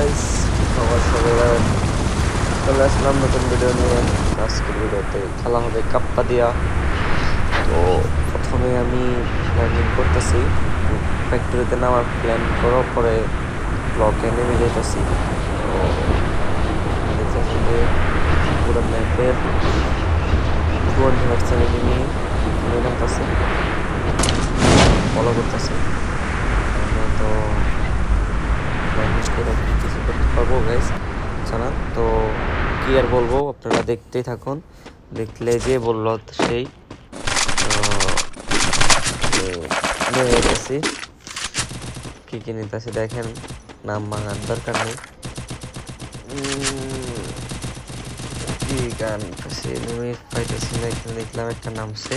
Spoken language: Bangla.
গাইস সবার সবাই চলে আসলাম নতুন ভিডিও নিয়ে আজকের ভিডিওতে খেলা হবে কাপ্পা দিয়া তো প্রথমে আমি প্ল্যানিং করতেছি। ফ্যাক্টরিতে নামার প্ল্যান করার পরে ব্লকে নেমে যেতেছি তো দেখতেছি যে পুরো ম্যাপের টোয়েন্টি পার্সেন্ট এনিমি নেমে নামতেছে। ফলো করতেছে। গাইস জানান তো কি আর বলব আপনারা দেখতেই থাকুন দেখলে যে বলল সেই গেছি কি কি নিতেছি দেখেন নাম মাঙার দরকার নেই কি গান পাইতেছি না এখানে দেখলাম একটা নামছে